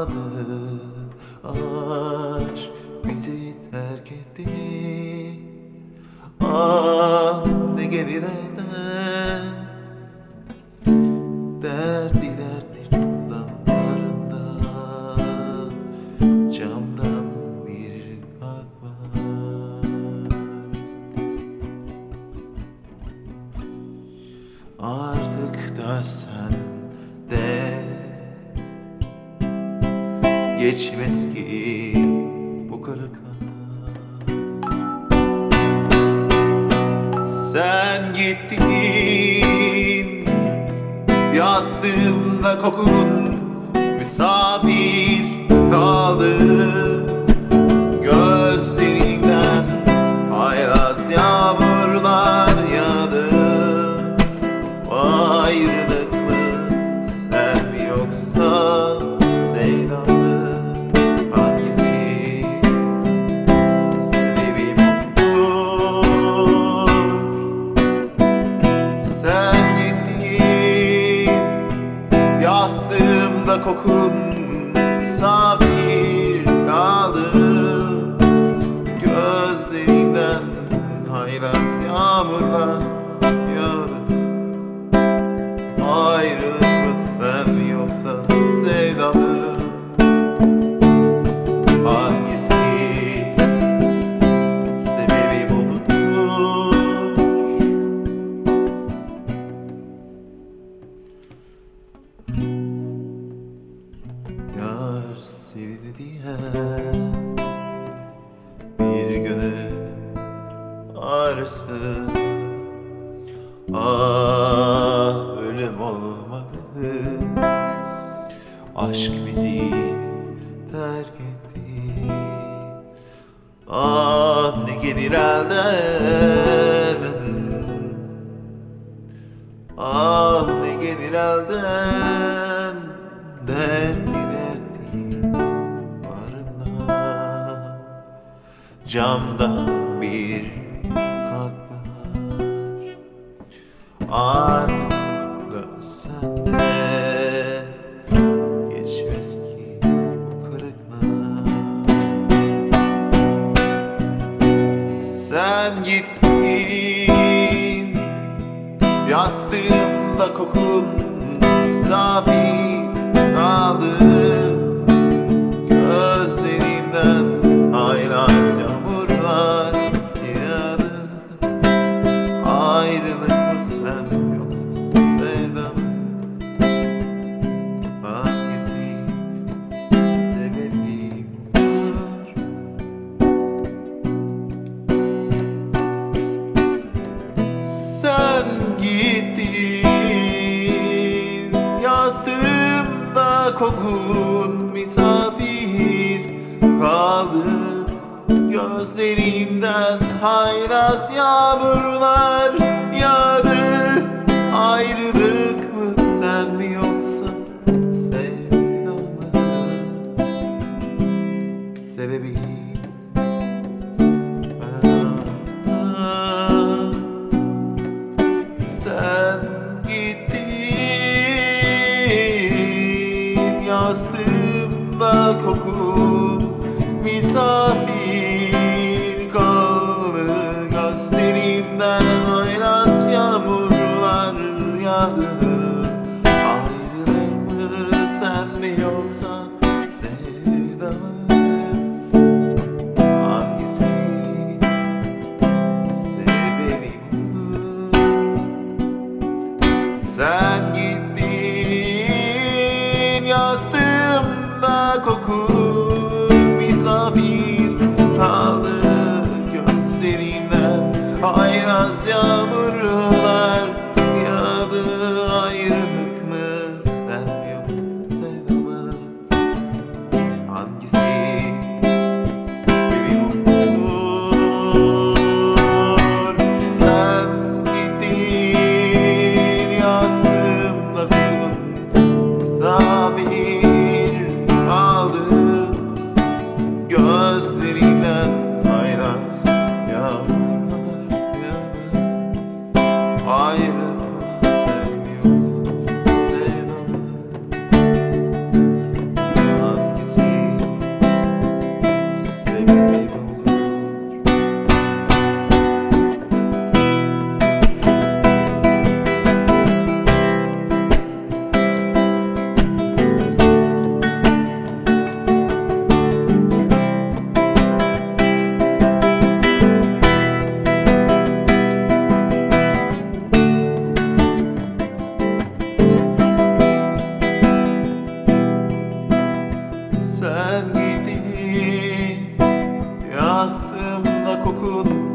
adı Aşk bizi terk etti. Ah ne gelir elden? Derdi derdi camdanlarında Camdan bir kalp var. Artık da sen de Geçmez ki bu kırıklar Sen gittin Yastığımda kokun Misafir kaldı yastığımda kokun misafir kaldı gözlerinden haylaz yağmurlar yağdı. Ayrılık bir gönül ağrısı Ah ölüm olmadı. Aşk bizi terk etti. Ah ne gelir elden Camdan bir kalp var Artık dönsen de Geçmez ki bu kırıklar. Sen gittin Yastığımda kokun Misafir kaldı kokun misafir kaldı Gözlerimden haylaz yağmurlar yağdı gittin Yastığımda kokun Misafir kaldı. Gözlerimden haylaz yağmurlar yağdı koku misafir kaldı gözlerinden. Haylaz yağmuru Ağzımda kokun